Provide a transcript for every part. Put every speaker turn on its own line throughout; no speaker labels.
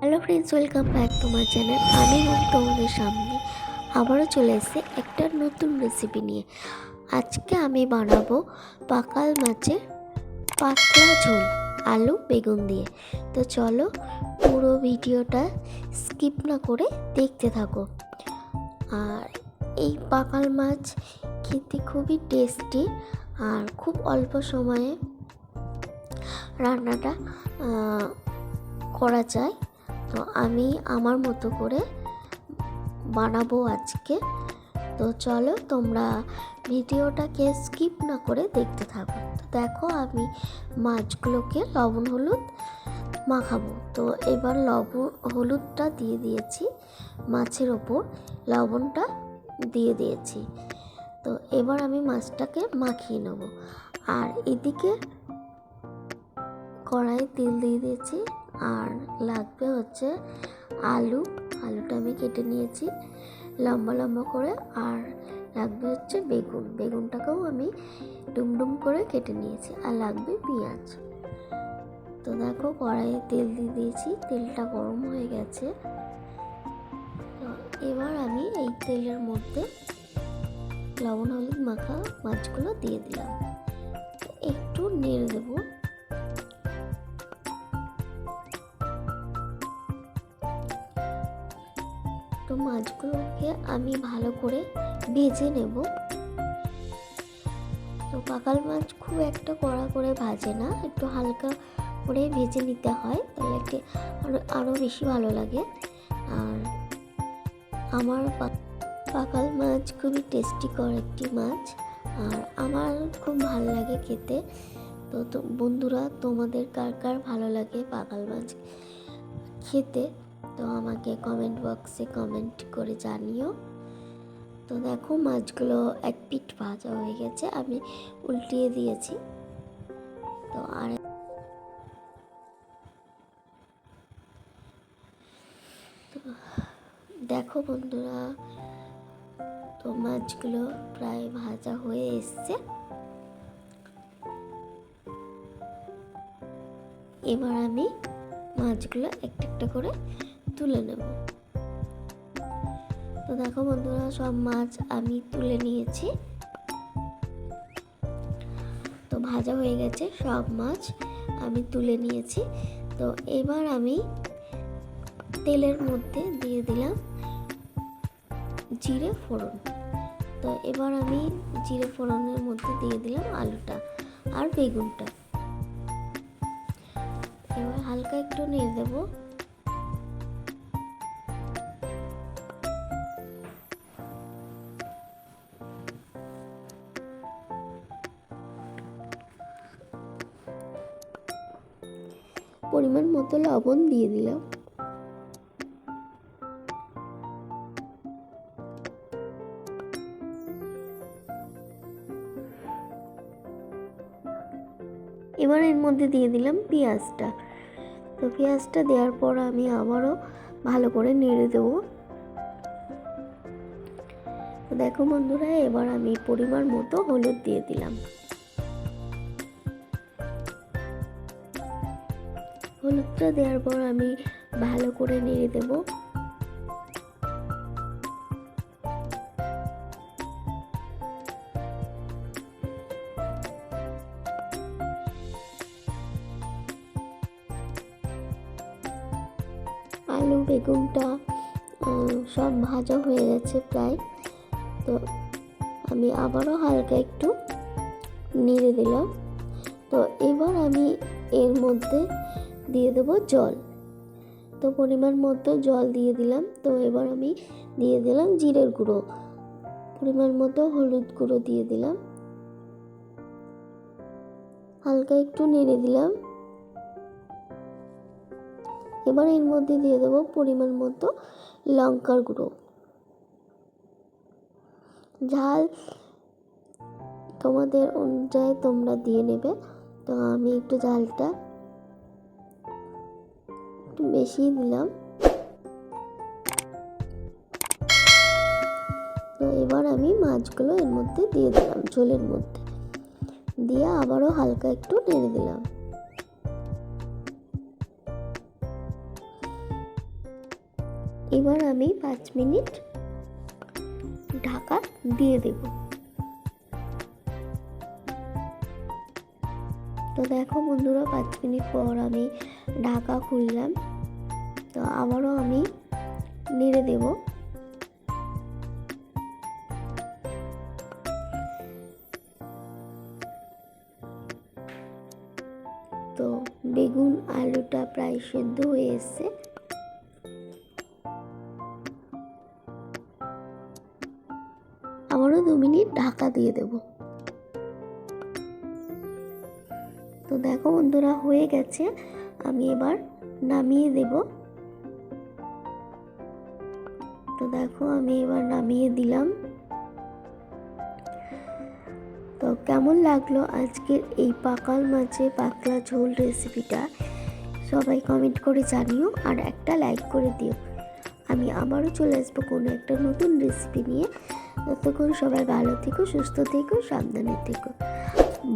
Hello friends welcome back to my channel আমি এবং তোমাদের সামনে আবারও চলে এসেছি একটা নতুন রেসিপি নিয়ে। আজকে আমি বানাবো পাকাল মাছের পাতলা ঝোল, আলু বেগুন দিয়ে। তো চলো পুরো ভিডিওটা স্কিপ না করে দেখতে থাকো। আর এই পাকাল মাছ খেতে খুবই টেস্টি আর খুব অল্প সময়ে রান্নাটা করা যায়। তো আমি আমার মতো করে বানাবো আজকে। তো চলো তোমরা ভিডিওটাকে স্কিপ না করে দেখতে থাকো। তো দেখো আমি মাছগুলোকে লবণ হলুদ মাখাবো। তো এবার লবণ, হলুদটা দিয়ে দিয়েছি মাছের ওপর। লবণটা দিয়ে দিয়েছি। তো এবার আমি মাছটাকে মাখিয়ে নেব। আর এদিকে কড়াই তেল দিয়ে দিয়েছি। আর লাগবে হচ্ছে আলু। আলুটা আমি কেটে নিয়েছি লম্বা লম্বা করে। আর লাগবে হচ্ছে বেগুন। বেগুনটাকেও আমি ডুমডুম করে কেটে নিয়েছি। আর লাগবে পেঁয়াজ। তো দেখো কড়াইয়ে তেল দিয়ে দিয়েছি। তেলটা গরম হয়ে গেছে। এবার আমি এই তেলের মধ্যে লবণ, হলুদ মাখা মাছগুলো দিয়ে দিলাম। একটু নেড়ে দেবো। মাছগুলোকে আমি ভালো করে ভেজে নেব। তো পাকাল মাছ খুব একটা কড়া করে ভাজে না, একটু হালকা করে ভেজে নিতে হয়, তাহলে একটু আরও আরও বেশি ভালো লাগে। আর আমার পাকাল মাছ খুবই টেস্টি কর একটি মাছ, আর আমার খুব ভালো লাগে খেতে। তো বন্ধুরা, তোমাদের কার কার ভালো লাগে পাকাল মাছ খেতে? তো আমাকে কমেন্ট বক্সে কমেন্ট করে জানিও। তো দেখো মাছগুলো এক পিঠ ভাজা হয়ে গেছে, আমি উল্টিয়ে দিয়েছি। তো আর দেখো বন্ধুরা, তো মাছগুলো প্রায় ভাজা হয়ে এসছে। এবার আমি মাছগুলো একটা একটা করে তুলে নেব। তো দেখো বন্ধুরা, সব মাছ আমি তুলে নিয়েছি। তো ভাজা হয়ে গেছে, সব মাছ আমি তুলে নিয়েছি। তো এবার আমি তেলের মধ্যে দিয়ে দিলাম জিরে ফোড়ন। তো এবার আমি জিরে ফোড়নের মধ্যে দিয়ে দিলাম আলুটা আর বেগুনটা। এবার হালকা একটু নেড়ে দেবো। পরিমাণ মতো লবণ দিয়ে দিলাম। এবার এর মধ্যে দিয়ে দিলাম পেঁয়াজটা। তো পেঁয়াজটা দেওয়ার পর আমি আবারও ভালো করে নেড়ে দেবো। দেখো বন্ধুরা, এবার আমি পরিমাণ মতো হলুদ দিয়ে দিলাম। হলুদটা দেওয়ার পর আমি ভালো করে নেড়ে দেব। আলু, বেগুনটা সব ভাজা হয়ে গেছে প্রায়। তো আমি আবারও হালকা একটু নেড়ে দিলাম। তো এবার আমি এর মধ্যে দিয়ে দেবো জল। তো পরিমাণ মতো জল দিয়ে দিলাম। তো এবার আমি দিয়ে দিলাম জিরের গুঁড়ো। পরিমাণ মতো হলুদ গুঁড়ো দিয়ে দিলাম। হালকা একটু নেড়ে দিলাম। এবার এর মধ্যে দিয়ে দেবো পরিমাণ মতো লঙ্কার গুঁড়ো। ঝাল তোমাদের অনুযায়ী তোমরা দিয়ে নেবে। তো আমি একটু ঝালটা একটু বেশি দিলাম। তো এবার আমি মাছগুলো এর মধ্যে দিয়ে দিলাম, ঝোলের মধ্যে। দিয়ে আবারও হালকা একটু নেড়ে দিলাম। এবার আমি পাঁচ মিনিট ঢাকা দিয়ে দেব। তো দেখো বন্ধুরা, পাঁচ মিনিট পর আমি ঢাকা খুললাম। তো আবারও আমি নেড়ে দেব। তো বেগুন আলুটা প্রায় সেদ্ধ হয়ে এসছে। আবারও দু মিনিট ঢাকা দিয়ে দেব। তো দেখো বন্ধুরা, হয়ে গেছে। আমি এবার নামিয়ে দেব। দেখো, আমি এবার নামিয়ে দিলাম। তো কেমন লাগল আজকের এই পাকাল মাছে পাতলা ঝোল রেসিপিটা সবাই কমেন্ট করে জানিও আর একটা লাইক করে দিও। আমি আবারও চলে আসব কোনো একটা নতুন রেসিপি নিয়ে। ততক্ষণ সবাই ভালো থেকো, সুস্থ থেকো, সাবধানে থেকো।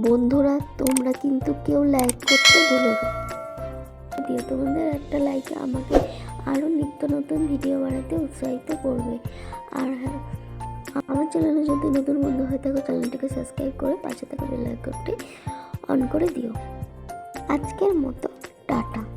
বন্ধুরা, তোমরা কিন্তু কেউ লাইক করতে ভুলো না। তোমাদের একটা লাইক আমাকে আরও নিত্য নতুন ভিডিও বানাতে উৎসাহিত করবে। আর হ্যাঁ আমার চ্যানেলে যদি নতুন বন্ধু হয়ে থাকো, চ্যানেলটিকে সাবস্ক্রাইব করে পাশে থাকা বেল আইকনটি অন করে দিও। আজকের মতো, টাটা।